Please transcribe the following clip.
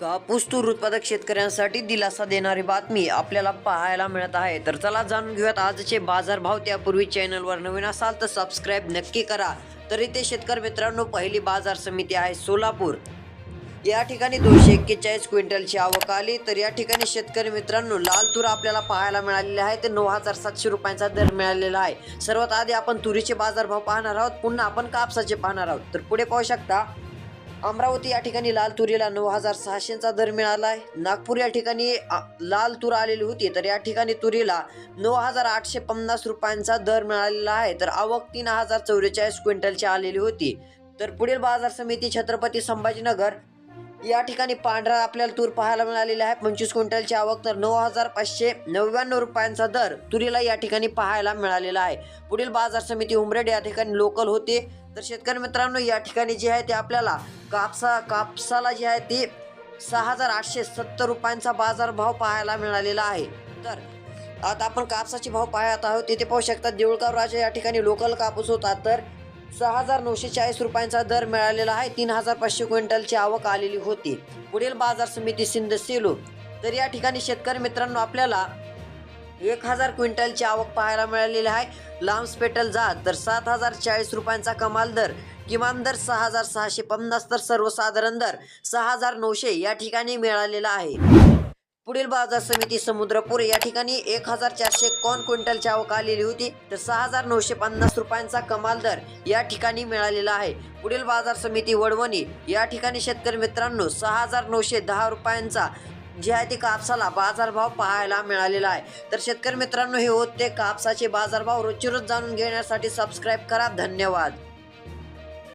कापूस तूर उत्पादक शेतकऱ्यांसाठी दिलासा देणारी बातमी आपल्याला पाहायला मिळत आहे. तर चला जाणून घेऊयात आजचे बाजारभाव. त्यापूर्वी चॅनलवर नवीन असाल तर सबस्क्राईब नक्की करा. तर इथे शेतकरी मित्रांनो पहिली बाजार समिती आहे सोलापूर. या ठिकाणी दोनशे एक्केचाळीस क्विंटलची आवक आली. तर या ठिकाणी शेतकरी मित्रांनो लाल तूर आपल्याला पाहायला मिळालेले आहे. ते नऊ हजार सातशे रुपयांचा दर मिळालेला आहे. सर्वात आधी आपण तुरीचे बाजारभाव पाहणार आहोत. पुन्हा आपण कापसाचे पाहणार आहोत. तर पुढे पाहू शकता अमरावती या ठिकाणी लाल तुरीला नऊ हजार सहाशेचा दर मिळाला आहे नागपूर या ठिकाणी लाल तूर आलेली होती तर या ठिकाणी तुरीला नऊ हजार आठशे पन्नास रुपयांचा दर मिळालेला आहे. तर आवक तीन हजार चौवेचाळीस क्विंटलची आलेली होती. तर पुढील बाजार समिती छत्रपती संभाजीनगर या ठिकाणी पांढरा आपल्याला तूर पाहायला मिळालेला आहे. पंचवीस क्विंटलची आवक तर नऊ हजार पाचशे नव्याण्णव रुपयांचा दर तुरीला या ठिकाणी पाहायला मिळालेला आहे. पुढील बाजार समिती उमरेड या ठिकाणी लोकल होते. तर शेतकरी मित्रांनो या ठिकाणी जे आहे ते आपल्याला कापसा कापसाला जे आहे ते सहा हजार आठशे सत्तर रुपयांचा बाजारभाव पाहायला मिळालेला आहे. तर आता आपण कापसाचे भाव पाहत आहोत. तिथे पाहू शकता देऊळगाव राजा या ठिकाणी लोकल कापूस होता. तर सहा हजार नऊशे चाळीस रुपयांचा दर मिळालेला आहे. तीन हजार पाचशे क्विंटलची आवक आलेली होती. पुढील बाजार समिती सिंध सेलू. तर या ठिकाणी शेतकरी मित्रांनो आपल्याला एक हजार क्विंटलची आवक पाहायला मिळालेली आहे. लांब पेटल जात तर सात हजार चाळीस रुपयांचा कमाल दर किमान दर सहा हजार सहाशे पन्नास तर सर्वसाधारण दर सहा हजार नऊशे या ठिकाणी मिळालेला आहे. पुढील बाजार समिती समुद्रपूर या ठिकाणी एक हजार चारशे कोण क्विंटलची आवक आलेली होती तर सहा हजार नऊशे पन्नास रुपयांचा कमाल दर या ठिकाणी मिळालेला आहे. पुढील बाजार समिती वडवणी या ठिकाणी शेतकरी मित्रांनो सहा हजार नऊशे दहा रुपयांचा जे आहे ते कापसाला बाजारभाव पाहायला मिळालेला आहे. तर शेतकरी मित्रांनो हे होते कापसाचे बाजारभाव. रोजची रोज जाणून घेण्यासाठी सबस्क्राईब करा. धन्यवाद.